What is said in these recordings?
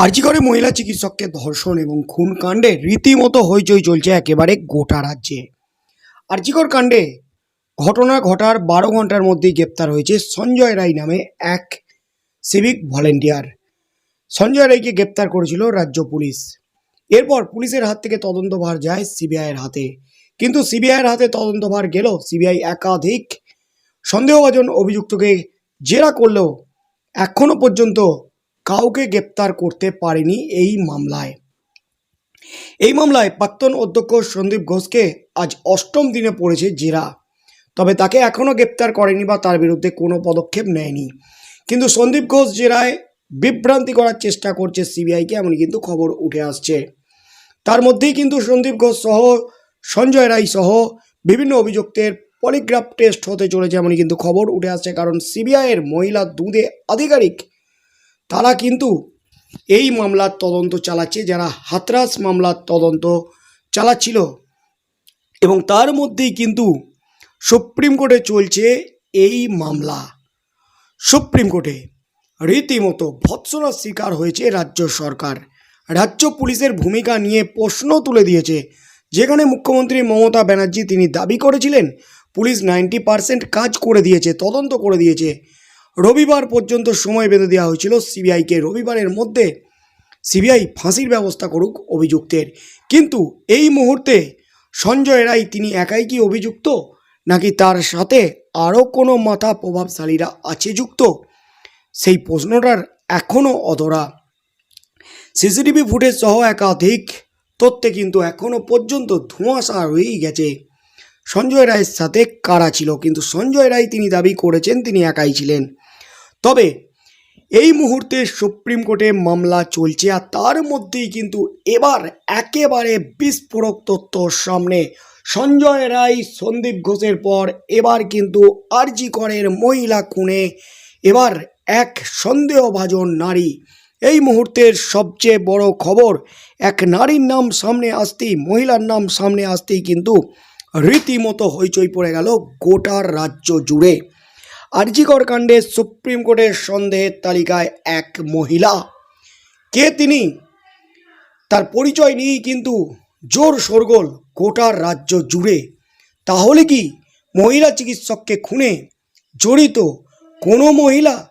আর্জিকরে মহিলা চিকিৎসককে ধর্ষণ এবং খুন কাণ্ডে রীতিমতো হইচই চলছে একেবারে গোটা রাজ্যে। আর্জিকর কাণ্ডে ঘটনা ঘটার বারো ঘণ্টার মধ্যেই গ্রেপ্তার হয়েছে সঞ্জয় রায় নামে এক সিভিক ভলেন্টিয়ার। সঞ্জয় রায়কে গ্রেপ্তার করেছিল রাজ্য পুলিশ। এরপর পুলিশের হাত থেকে তদন্তভার যায় সিবিআইয়ের হাতে। কিন্তু সিবিআইয়ের হাতে তদন্তভার গেলেও সিবিআই একাধিক সন্দেহভাজন অভিযুক্তকে জেরা করলেও এখনও পর্যন্ত কাউকে গ্রেপ্তার করতে পারেনি এই মামলায়। এই মামলায় প্রাক্তন অধ্যক্ষ সন্দীপ ঘোষকে আজ অষ্টম দিনে পড়েছে জেরা। তবে তাকে এখনও গ্রেপ্তার করেনি বা তার বিরুদ্ধে কোনো পদক্ষেপ নেয়নি। কিন্তু সন্দীপ ঘোষ জেরায় বিভ্রান্তি করার চেষ্টা করছে সিবিআইকে, এমনই কিন্তু খবর উঠে আসছে। তার মধ্যেই কিন্তু সন্দীপ ঘোষ সহ সঞ্জয় রায় সহ বিভিন্ন অভিযুক্তের পলিগ্রাফ টেস্ট হতে চলেছে, এমনই কিন্তু খবর উঠে আসছে। কারণ সিবিআইয়ের মহিলা দুধে আধিকারিক তারা কিন্তু এই মামলার তদন্ত চালাচ্ছে, যারা হাতরাস মামলার তদন্ত চালাচ্ছিল। এবং তার মধ্যেই কিন্তু সুপ্রিম কোর্টে চলছে এই মামলা। সুপ্রিম কোর্টে রীতিমতো ভৎসনার শিকার হয়েছে রাজ্য সরকার। রাজ্য পুলিশের ভূমিকা নিয়ে প্রশ্ন তুলে দিয়েছে, যেখানে মুখ্যমন্ত্রী মমতা ব্যানার্জি তিনি দাবি করেছিলেন, পুলিশ নাইনটি পার্সেন্ট কাজ করে দিয়েছে, তদন্ত করে দিয়েছে। রবিবার পর্যন্ত সময় বেঁধে দেওয়া হয়েছিল সিবিআইকে। রবিবারের মধ্যে সিবিআই ফাঁসির ব্যবস্থা করুক অভিযুক্তের। কিন্তু এই মুহূর্তে সঞ্জয় রায় তিনি একাই কি অভিযুক্ত? নাকি তার সাথে আরও কোনো মাথা প্রভাবশালীরা আছে যুক্ত? সেই প্রশ্নটার এখনও অধরা। সিসিটিভি ফুটেজ সহ একাধিক তথ্যে কিন্তু এখনও পর্যন্ত ধোঁয়াশা রয়েই গেছে। সঞ্জয় রায়ের সাথে কারা ছিল? কিন্তু সঞ্জয় রায় তিনি দাবি করেছেন তিনি একাই ছিলেন। তবে এই মুহূর্তে সুপ্রিম কোর্টে মামলা চলছে আর তার মধ্যেই কিন্তু এবার একেবারে বিস্ফোরক তথ্য সামনে। সঞ্জয় রায়, সন্দীপ ঘোষের পর এবার কিন্তু আরজি করের মহিলা খুনে। এবার এক সন্দেহভাজন নারী। এই মুহূর্তের সবচেয়ে বড় খবর, এক নারীর নাম সামনে আসতেই, মহিলার নাম সামনে আসতেই কিন্তু রীতিমতো হইচই পড়ে গেল গোটা রাজ্য জুড়ে। আরজিকর কাণ্ডে সুপ্রিম কোর্টের সন্দেহের তালিকায় এক মহিলা। কে তিনি? তার পরিচয় নিয়েই কিন্তু জোর শোরগোল গোটা রাজ্য জুড়ে। তাহলে কি মহিলা চিকিৎসককে খুনে জড়িত কোনো মহিলা?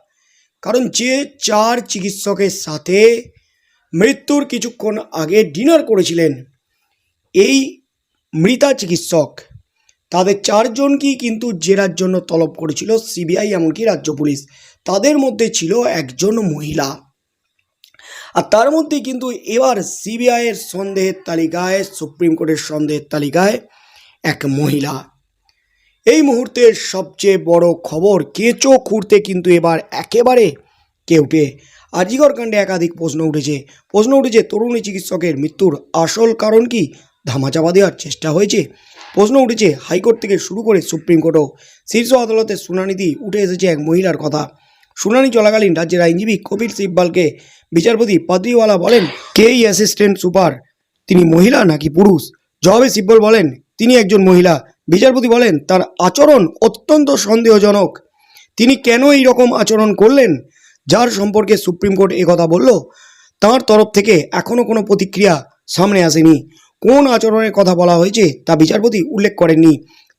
কারণ যে চার চিকিৎসকের সাথে মৃত্যুর কিছুক্ষণ আগে ডিনার করেছিলেন, এই মৃতা চিকিৎসক তাদের চারজনকেই কিন্তু জেরার জন্য তলব করেছিল সিবিআই এমনকি রাজ্য পুলিশ। তাদের মধ্যে ছিল একজন মহিলা। আর তার মধ্যে কিন্তু এবার সিবিআইয়ের সন্দেহের তালিকায়, সুপ্রিম কোর্টের সন্দেহের তালিকায় এক মহিলা। এই মুহূর্তের সবচেয়ে বড় খবর কেঁচো খুঁড়তে কিন্তু এবার একেবারে কেউটে। আজিগর কাণ্ডে একাধিক প্রশ্ন উঠেছে। প্রশ্ন উঠেছে, তরুণী চিকিৎসকের মৃত্যুর আসল কারণ কি? ধামাচাপা দেওয়ার চেষ্টা হয়েছে। প্রশ্ন উঠেছে, হাইকোর্ট থেকে শুরু করে সুপ্রিম কোর্টও শীর্ষ আদালতের শুনানিতে উঠে এসেছে এক মহিলার কথা। শুনানি চলাকালীন রাজ্যের আইনজীবী কপিল সিব্বালকে বিচারপতি পাদ্রিওয়ালা বলেন কে এই অ্যাসিস্ট্যান্ট সুপার? তিনি মহিলা নাকি পুরুষ? জবাবে সিব্বল বলেন, তিনি একজন মহিলা। বিচারপতি বলেন, তার আচরণ অত্যন্ত সন্দেহজনক। তিনি কেন এই রকম আচরণ করলেন? যার সম্পর্কে সুপ্রিম কোর্ট একথা বলল, তার তরফ থেকে এখনও কোনো প্রতিক্রিয়া সামনে আসেনি। কোন আচরণের কথা বলা হয়েছে তা বিচারপতি উল্লেখ করেননি।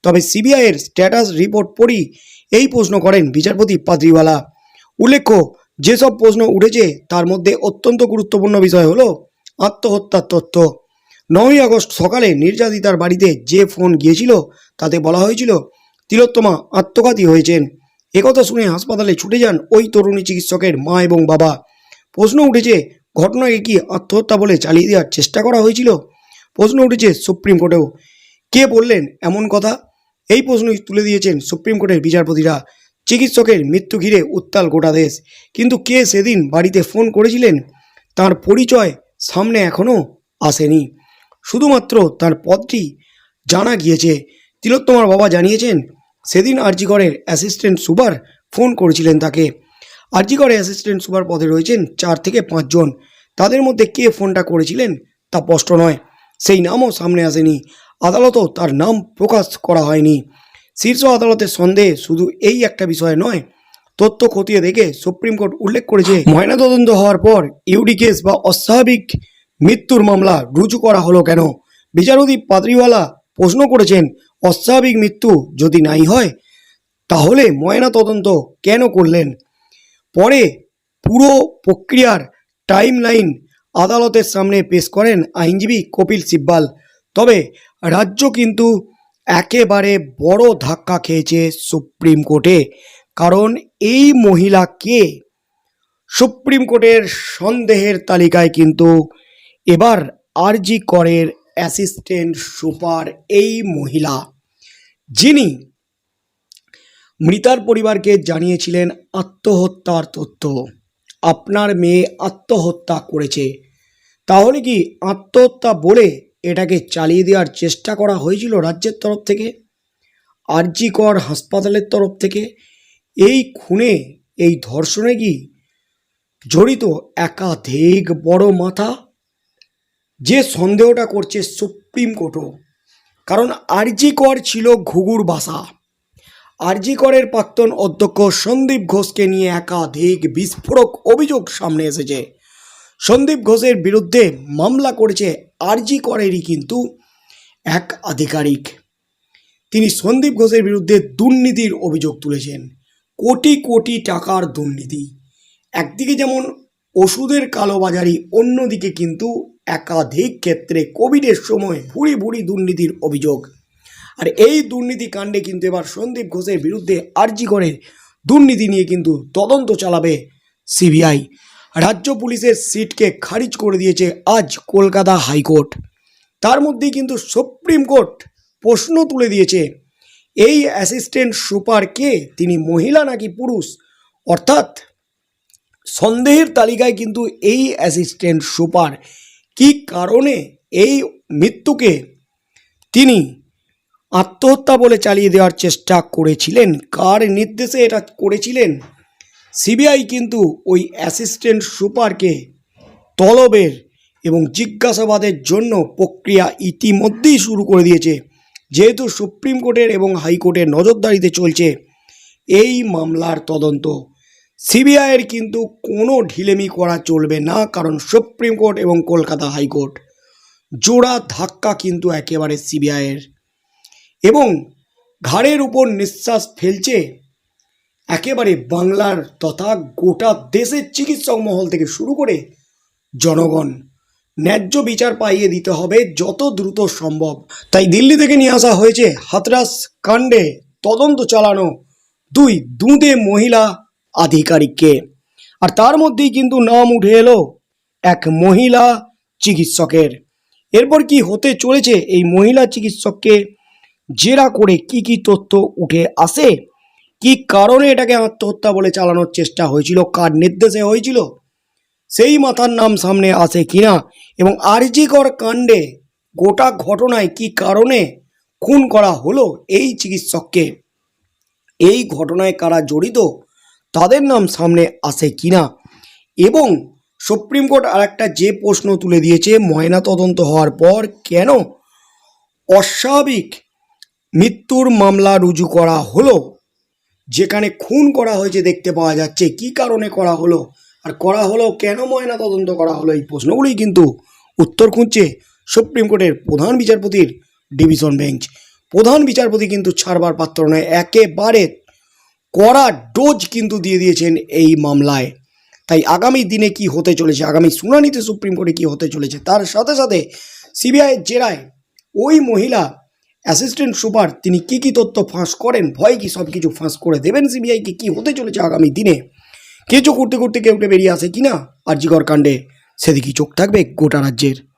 তবে সিবিআইয়ের স্ট্যাটাস রিপোর্ট পড়ি এই প্রশ্ন করেন বিচারপতি পাদ্রিওয়ালা। উল্লেখ্য, যেসব প্রশ্ন উঠেছে তার মধ্যে অত্যন্ত গুরুত্বপূর্ণ বিষয় হলো আত্মহত্যার তথ্য। নয়ই আগস্ট সকালে নির্যাতিতার বাড়িতে যে ফোন গিয়েছিল তাতে বলা হয়েছিল, তিলোত্তমা আত্মঘাতী হয়েছেন। একথা শুনে হাসপাতালে ছুটে যান ওই তরুণী চিকিৎসকের মা এবং বাবা। প্রশ্ন উঠেছে, ঘটনাকে কি আত্মহত্যা বলে চালিয়ে দেওয়ার চেষ্টা করা হয়েছিল? প্রশ্ন উঠেছে সুপ্রিম কোর্টেও। কে বললেন এমন কথা? এই প্রশ্নই তুলে দিয়েছেন সুপ্রিম কোর্টের বিচারপতিরা। চিকিৎসকের মৃত্যু ঘিরে উত্তাল গোটা দেশ। কিন্তু কে সেদিন বাড়িতে ফোন করেছিলেন? তার পরিচয় সামনে এখনও আসেনি। শুধুমাত্র তার পদটি জানা গিয়েছে। তিলোত্তমার বাবা জানিয়েছেন, সেদিন আরজিগড়ের অ্যাসিস্ট্যান্ট সুপার ফোন করেছিলেন তাকে। আরজিগড়ে অ্যাসিস্ট্যান্ট সুপার পদে রয়েছেন চার থেকে পাঁচজন। তাদের মধ্যে কে ফোনটা করেছিলেন তা স্পষ্ট নয়। সেই নামও সামনে আসেনি। আদালতও তার নাম প্রকাশ করা হয়নি। শীর্ষ আদালতের সন্দেহে শুধু এই একটা বিষয় নয়, তথ্য খতিয়ে দেখে সুপ্রিম কোর্ট উল্লেখ করেছে, ময়নাতদন্ত হওয়ার পর ইউডি কেস বা অস্বাভাবিক মৃত্যুর মামলা রুজু করা হলো কেন? বিচারপতি পাদ্রিওয়ালা প্রশ্ন করেছেন, অস্বাভাবিক মৃত্যু যদি নাই হয়, তাহলে ময়না তদন্ত কেন করলেন? পরে পুরো প্রক্রিয়ার টাইমলাইন আদালতের সামনে পেশ করেন আইনজীবী কপিল সিব্বাল। তবে রাজ্য কিন্তু একেবারে বড় ধাক্কা খেয়েছে সুপ্রিম কোর্টে। কারণ এই মহিলা কে? সুপ্রিম কোর্টের সন্দেহের তালিকায় কিন্তু এবার আরজি করের অ্যাসিস্ট্যান্ট সুপার এই মহিলা, যিনি মৃতার পরিবারকে জানিয়েছিলেন আত্মহত্যার তথ্য। আপনার মেয়ে আত্মহত্যা করেছে। তাহলে কি আত্মহত্যা বলে এটাকে চালিয়ে দেওয়ার চেষ্টা করা হয়েছিল রাজ্যের তরফ থেকে? আরজি কর হাসপাতালের তরফ থেকে? এই খুনে, এই ধর্ষণে কি জড়িত একাধিক বড় মাথা? যে সন্দেহটা করছে সুপ্রিম কোর্টও। কারণ আরজি কর ছিল ঘুঘুর বাসা। আরজি করের প্রাক্তন অধ্যক্ষ সন্দীপ ঘোষকে নিয়ে একাধিক বিস্ফোরক অভিযোগ সামনে এসেছে। সন্দীপ ঘোষের বিরুদ্ধে মামলা করেছে আরজি করেরই কিন্তু এক আধিকারিক। তিনি সন্দীপ ঘোষের বিরুদ্ধে দুর্নীতির অভিযোগ তুলেছেন। কোটি কোটি টাকার দুর্নীতি। একদিকে যেমন ওষুধের কালোবাজারি, অন্যদিকে কিন্তু একাধিক ক্ষেত্রে কোভিডের সময় ভুড়ি ভুড়ি দুর্নীতির অভিযোগ। আর এই দুর্নীতি কাণ্ডে কিন্তু এবার সন্দীপ ঘোষের বিরুদ্ধে আর্জি করে। দুর্নীতি নিয়ে কিন্তু তদন্ত চালাবে সিবিআই। রাজ্য পুলিশের সিটকে খারিজ করে দিয়েছে আজ কলকাতা হাইকোর্ট। তার মধ্যেই কিন্তু সুপ্রিম কোর্ট প্রশ্ন তুলে দিয়েছে, এই অ্যাসিস্ট্যান্ট সুপার কে? তিনি মহিলা নাকি পুরুষ? অর্থাৎ সন্দেহের তালিকায় কিন্তু এই অ্যাসিস্ট্যান্ট সুপার। কি কারণে এই মৃত্যুকে তিনি আত্মহত্যা বলে চালিয়ে দেওয়ার চেষ্টা করেছিলেন। কার নির্দেশে এটা করেছিলেন? সিবিআই কিন্তু ওই অ্যাসিস্ট্যান্ট সুপারকে তলবের এবং জিজ্ঞাসাবাদের জন্য প্রক্রিয়া ইতিমধ্যেই শুরু করে দিয়েছে। যেহেতু সুপ্রিম কোর্টের এবং হাইকোর্টের নজরদারিতে চলছে এই মামলার তদন্ত। সিবিআইয়ের কিন্তু কোনো ঢিলেমি করা চলবে না, কারণ সুপ্রিম কোর্ট এবং কলকাতা হাইকোর্ট জোড়া ধাক্কা কিন্তু একেবারে সিবিআইয়ের। এবং ঘাড়ের উপর নিঃশ্বাস ফেলছে একেবারে বাংলার তথা গোটা দেশের চিকিৎসক মহল থেকে শুরু করে জনগণ। ন্যায্য বিচার পাইয়ে দিতে হবে যত দ্রুত সম্ভব। তাই দিল্লি থেকে নিয়ে আসা হয়েছে হাতরাস কাণ্ডে তদন্ত চালানো দুই দুঁদে মহিলা আধিকারিককে। আর তার মধ্যেই কিন্তু নাম উঠে এলো এক মহিলা চিকিৎসকের। এরপর কি হতে চলেছে এই মহিলা চিকিৎসককে জেরা করে কি কি তথ্য উঠে আসে? কি কারণে এটাকে আত্মহত্যা বলে চালানোর চেষ্টা হয়েছিল? কার নির্দেশে হয়েছিল? সেই মাথার নাম সামনে আসে কিনা এবং আরজিকর কাণ্ডে গোটা ঘটনায় কি কারণে খুন করা হলো এই চিকিৎসককে? এই ঘটনায় কারা জড়িত? তাদের নাম সামনে আসে কিনা এবং সুপ্রিম কোর্ট আর একটা যে প্রশ্ন তুলে দিয়েছে ময়না তদন্ত হওয়ার পর কেন অস্বাভাবিক মৃত্যুর মামলা রুজু করা হলো। যেখানে খুন করা হয়েছে দেখতে পাওয়া যাচ্ছে। কি কারণে করা হলো? আর করা হলো কেন ময়না তদন্ত করা হলো? এই প্রশ্নগুলোই কিন্তু উত্তর খুঁজছে সুপ্রিম কোর্টের প্রধান বিচারপতির ডিভিশন বেঞ্চ। প্রধান বিচারপতি কিন্তু ছাড়বার পাত্র নয়, একেবারে কড়া ডোজ কিন্তু দিয়ে দিয়েছেন এই মামলায়। তাই আগামী দিনে কি হতে চলেছে, আগামী শুনানিতে সুপ্রিম কোর্টে কি হতে চলেছে, তার সাথে সাথে সিবিআইয়ের জেরায় ওই মহিলা অ্যাসিস্ট্যান্ট সুপার, তিনি কি কি তথ্য ফাঁস করেন? ভয় কি সব কিছু ফাঁস করে দেবেন সিবিআইকে কি? হতে চলেছে আগামী দিনে? কিছু করতে করতে কেউ বেরিয়ে আসে কি না আর জিগর কাণ্ডে সেদিকে চোখ থাকবে গোটা রাজ্যের।